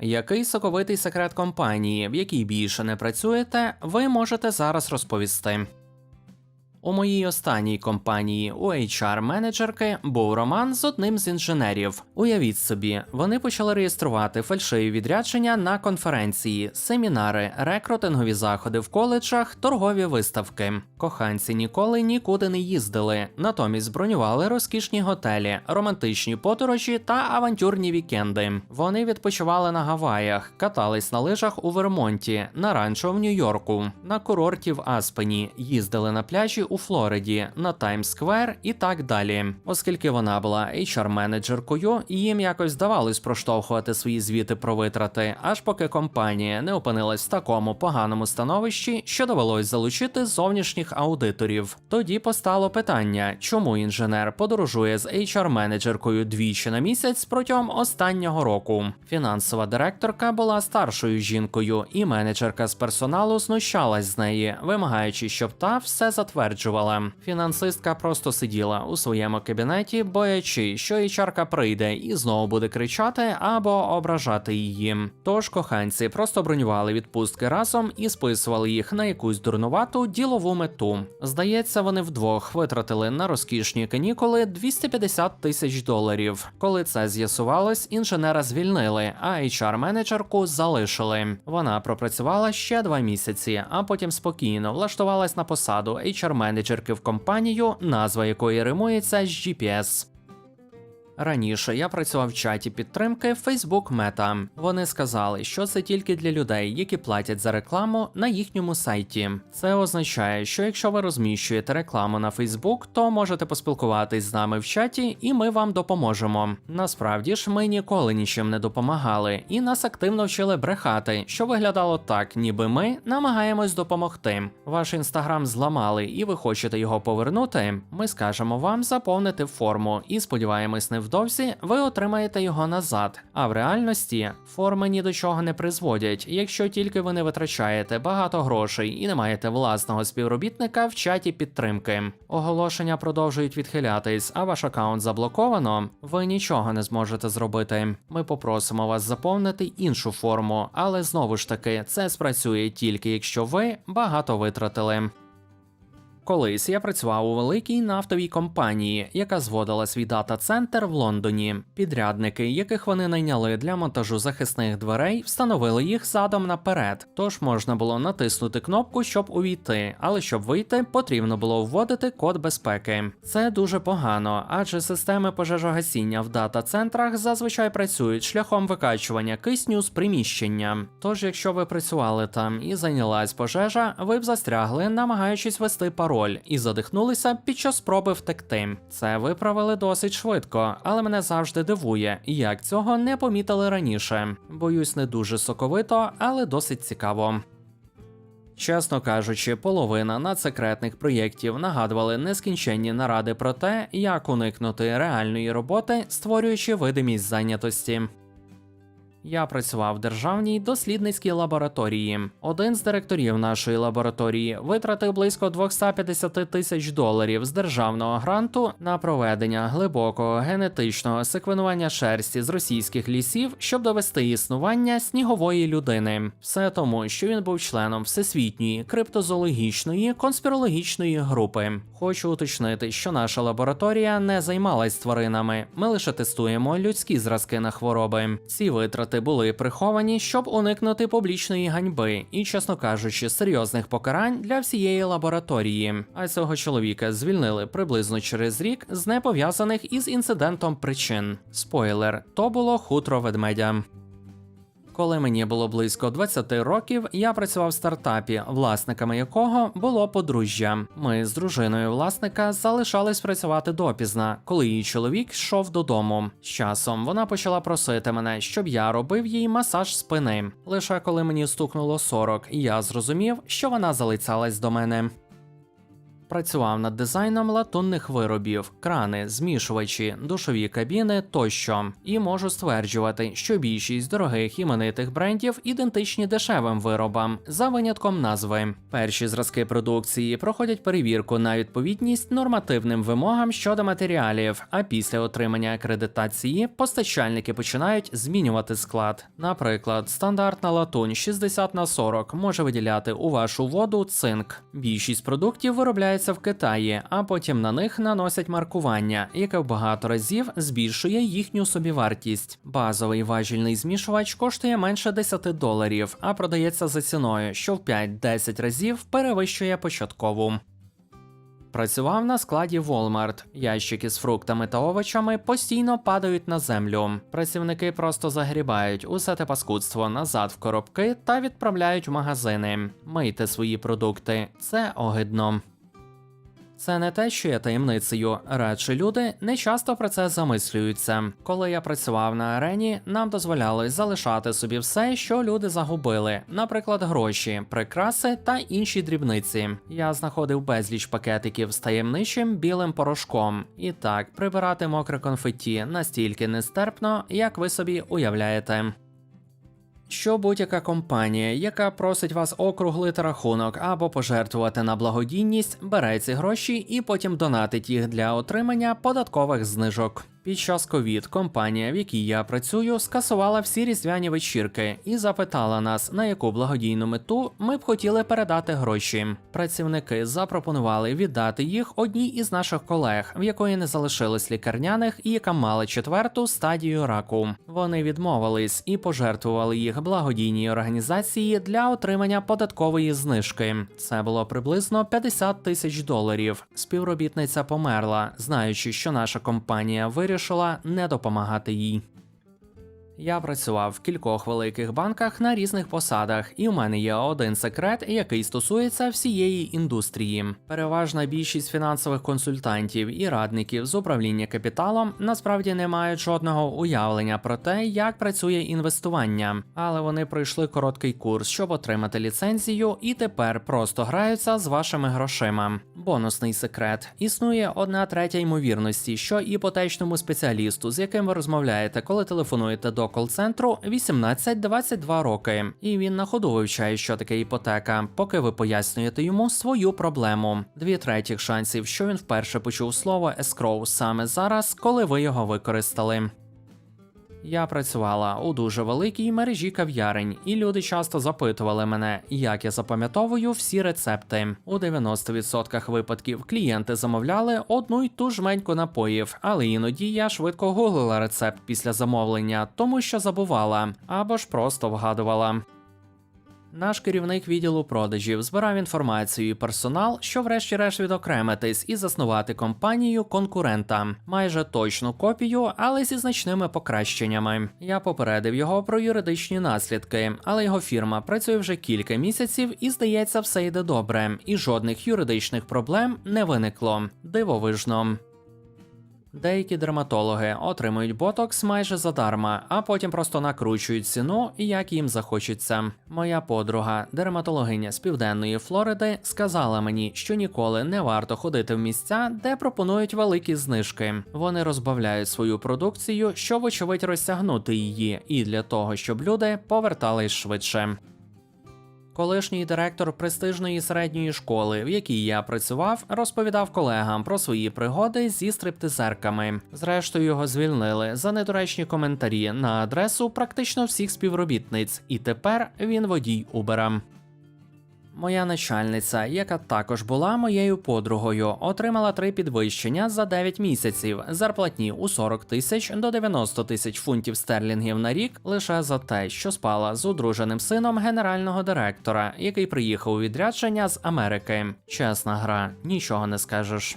Який соковитий секрет компанії, в якій більше не працюєте, ви можете зараз розповісти. У моїй останній компанії у HR-менеджерки був роман з одним з інженерів. Уявіть собі, вони почали реєструвати фальшиві відрядження на конференції, семінари, рекрутингові заходи в коледжах, торгові виставки. Коханці ніколи нікуди не їздили, натомість бронювали розкішні готелі, романтичні подорожі та авантюрні вікенди. Вони відпочивали на Гаваях, катались на лижах у Вермонті, на ранчо в Нью-Йорку, на курорті в Аспені, їздили на пляжі у Флориді, на Таймс-сквер і так далі. Оскільки вона була HR-менеджеркою, їм якось здавалось проштовхувати свої звіти про витрати, аж поки компанія не опинилась в такому поганому становищі, що довелось залучити зовнішніх аудиторів. Тоді постало питання, чому інженер подорожує з HR-менеджеркою двічі на місяць протягом останнього року. Фінансова директорка була старшою жінкою, і менеджерка з персоналу знущалась з неї, вимагаючи, щоб та все затверджувала. Фінансистка просто сиділа у своєму кабінеті, боячи, що HR прийде і знову буде кричати або ображати її. Тож коханці просто бронювали відпустки разом і списували їх на якусь дурнувату ділову мету. Здається, вони вдвох витратили на розкішні канікули 250 тисяч доларів. Коли це з'ясувалось, інженера звільнили, а HR-менеджерку залишили. Вона пропрацювала ще два місяці, а потім спокійно влаштувалась на посаду HR-менеджерки в компанію, назва якої римується з GPS. Раніше я працював в чаті підтримки Facebook Meta. Вони сказали, що це тільки для людей, які платять за рекламу на їхньому сайті. Це означає, що якщо ви розміщуєте рекламу на Facebook, то можете поспілкуватись з нами в чаті, і ми вам допоможемо. Насправді ж, ми ніколи нічим не допомагали, і нас активно вчили брехати, що виглядало так, ніби ми намагаємось допомогти. Ваш інстаграм зламали, і ви хочете його повернути. Ми скажемо вам заповнити форму і сподіваємось, невдовзі ви отримаєте його назад. А в реальності форми ні до чого не призводять, якщо тільки ви не витрачаєте багато грошей і не маєте власного співробітника в чаті підтримки. Оголошення продовжують відхилятись, а ваш аккаунт заблоковано. Ви нічого не зможете зробити. Ми попросимо вас заповнити іншу форму, але знову ж таки це спрацює тільки якщо ви багато витратили. Колись я працював у великій нафтовій компанії, яка зводила свій дата-центр в Лондоні. Підрядники, яких вони найняли для монтажу захисних дверей, встановили їх задом наперед. Тож можна було натиснути кнопку, щоб увійти, але щоб вийти, потрібно було вводити код безпеки. Це дуже погано, адже системи пожежогасіння в дата-центрах зазвичай працюють шляхом викачування кисню з приміщення. Тож, якщо ви працювали там і зайнялась пожежа, ви б застрягли, намагаючись вести пароль і задихнулися під час спроби втекти. Це виправили досить швидко, але мене завжди дивує, як цього не помітили раніше. Боюсь, не дуже соковито, але досить цікаво. Чесно кажучи, половина надсекретних проєктів нагадували нескінченні наради про те, як уникнути реальної роботи, створюючи видимість зайнятості. Я працював в державній дослідницькій лабораторії. Один з директорів нашої лабораторії витратив близько 250 тисяч доларів з державного гранту на проведення глибокого генетичного секвенування шерсті з російських лісів, щоб довести існування снігової людини. Все тому, що він був членом всесвітньої криптозоологічної конспірологічної групи. Хочу уточнити, що наша лабораторія не займалась тваринами. Ми лише тестуємо людські зразки на хвороби. Ці витрати були приховані, щоб уникнути публічної ганьби і, чесно кажучи, серйозних покарань для всієї лабораторії. А цього чоловіка звільнили приблизно через рік з непов'язаних із інцидентом причин. Спойлер, то було хутро ведмедя. Коли мені було близько 20 років, я працював в стартапі, власниками якого було подружжя. Ми з дружиною власника залишались працювати допізна, коли її чоловік йшов додому. З часом вона почала просити мене, щоб я робив їй масаж спини. Лише коли мені стукнуло 40, я зрозумів, що вона залицялась до мене. Працював над дизайном латунних виробів, крани, змішувачі, душові кабіни тощо. І можу стверджувати, що більшість дорогих іменитих брендів ідентичні дешевим виробам, за винятком назви. Перші зразки продукції проходять перевірку на відповідність нормативним вимогам щодо матеріалів. А після отримання акредитації постачальники починають змінювати склад. Наприклад, стандартна латунь 60 на 40 може виділяти у вашу воду цинк. Більшість продуктів виробляється в Китаї, а потім на них наносять маркування, яке в багато разів збільшує їхню собівартість. Базовий важільний змішувач коштує менше 10 доларів, а продається за ціною, що в 5-10 разів перевищує початкову. Працював на складі Walmart. Ящики з фруктами та овочами постійно падають на землю. Працівники просто загрібають усе те паскудство назад в коробки та відправляють в магазини. Мийте свої продукти, це огидно. Це не те, що є таємницею, радше люди не часто про це замислюються. Коли я працював на арені, нам дозволяли залишати собі все, що люди загубили, наприклад, гроші, прикраси та інші дрібниці. Я знаходив безліч пакетиків з таємничим білим порошком. І так, прибирати мокре конфетті настільки нестерпно, як ви собі уявляєте. Що будь-яка компанія, яка просить вас округлити рахунок або пожертвувати на благодійність, бере ці гроші і потім донатить їх для отримання податкових знижок. Під час ковід компанія, в якій я працюю, скасувала всі різдвяні вечірки і запитала нас, на яку благодійну мету ми б хотіли передати гроші. Працівники запропонували віддати їх одній із наших колег, в якої не залишилось лікарняних і яка мала четверту стадію раку. Вони відмовились і пожертвували їх благодійній організації для отримання податкової знижки. Це було приблизно 50 тисяч доларів. Співробітниця померла, знаючи, що наша компанія вирішила не допомагати їй. Я працював в кількох великих банках на різних посадах, і в мене є один секрет, який стосується всієї індустрії. Переважна більшість фінансових консультантів і радників з управління капіталом насправді не мають жодного уявлення про те, як працює інвестування, але вони пройшли короткий курс, щоб отримати ліцензію, і тепер просто граються з вашими грошима. Бонусний секрет: існує одна третя ймовірності, що іпотечному спеціалісту, з яким ви розмовляєте, коли телефонуєте до кол-центру 18-22 роки, і він на ходу вивчає, що таке іпотека, поки ви пояснюєте йому свою проблему. Дві третіх шансів, що він вперше почув слово escrow саме зараз, коли ви його використали. Я працювала у дуже великій мережі кав'ярень, і люди часто запитували мене, як я запам'ятовую всі рецепти. У 90% випадків клієнти замовляли одну й ту жменьку напоїв, але іноді я швидко гуглила рецепт після замовлення, тому що забувала або ж просто вгадувала. Наш керівник відділу продажів збирав інформацію і персонал, що врешті-решт відокремитись і заснувати компанію конкурента, майже точну копію, але зі значними покращеннями. Я попередив його про юридичні наслідки, але його фірма працює вже кілька місяців і здається, все йде добре, і жодних юридичних проблем не виникло. Дивовижно. Деякі дерматологи отримують ботокс майже задарма, а потім просто накручують ціну, як їм захочеться. Моя подруга, дерматологиня з південної Флориди, сказала мені, що ніколи не варто ходити в місця, де пропонують великі знижки. Вони розбавляють свою продукцію, щоб вочевидь розтягнути її, і для того, щоб люди повертались швидше. Колишній директор престижної середньої школи, в якій я працював, розповідав колегам про свої пригоди зі стриптизерками. Зрештою, його звільнили за недоречні коментарі на адресу практично всіх співробітниць, і тепер він водій Убера. Моя начальниця, яка також була моєю подругою, отримала три підвищення за 9 місяців, зарплатні у 40 тисяч до 90 тисяч фунтів стерлінгів на рік лише за те, що спала з одруженим сином генерального директора, який приїхав у відрядження з Америки. Чесна гра, нічого не скажеш.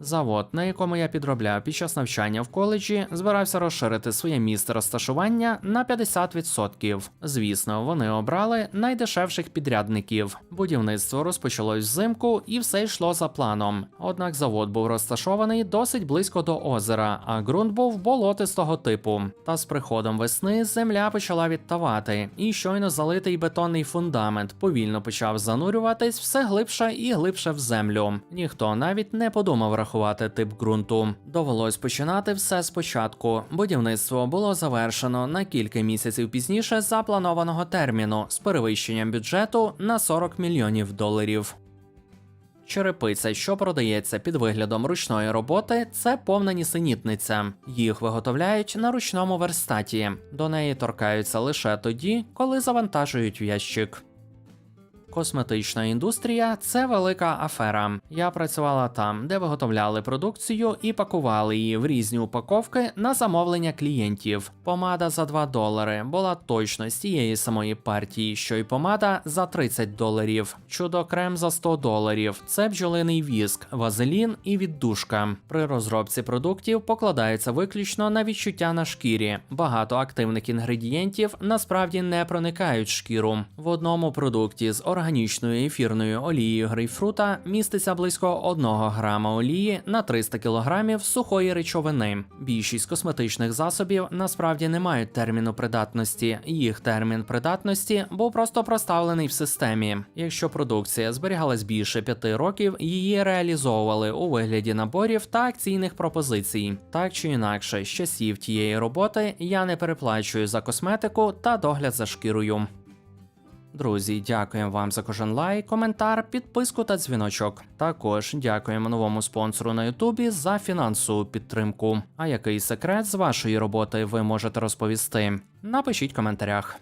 Завод, на якому я підробляв під час навчання в коледжі, збирався розширити своє місце розташування на 50%. Звісно, вони обрали найдешевших підрядників. Будівництво розпочалось взимку і все йшло за планом. Однак завод був розташований досить близько до озера, а ґрунт був болотистого типу. Та з приходом весни земля почала відтавати, і щойно залитий бетонний фундамент повільно почав занурюватись все глибше і глибше в землю. Ніхто навіть не подумав рахувати тип ґрунту. Довелось починати все спочатку. Будівництво було завершено на кілька місяців пізніше запланованого терміну з перевищенням бюджету на 40 мільйонів доларів. Черепиця, що продається під виглядом ручної роботи, це повна нісенітниця. Їх виготовляють на ручному верстаті. До неї торкаються лише тоді, коли завантажують в ящик. Косметична індустрія це велика афера. Я працювала там, де виготовляли продукцію і пакували її в різні упаковки на замовлення клієнтів. Помада за 2 долари була точно з тієї самої партії, що й помада за 30 доларів. Чудо крем за 100 доларів. Це бджолиний віск, вазелін і віддушка. При розробці продуктів покладається виключно на відчуття на шкірі. Багато активних інгредієнтів насправді не проникають шкіру. В одному продукті з органічною ефірною олією грейпфрута міститься близько 1 грама олії на 300 кг сухої речовини. Більшість косметичних засобів насправді не мають терміну придатності. Їх термін придатності був просто проставлений в системі. Якщо продукція зберігалась більше 5 років, її реалізовували у вигляді наборів та акційних пропозицій. Так чи інакше, з часів тієї роботи я не переплачую за косметику та догляд за шкірою. Друзі, дякуємо вам за кожен лайк, коментар, підписку та дзвіночок. Також дякуємо новому спонсору на Ютубі за фінансову підтримку. А який секрет з вашої роботи ви можете розповісти? Напишіть в коментарях.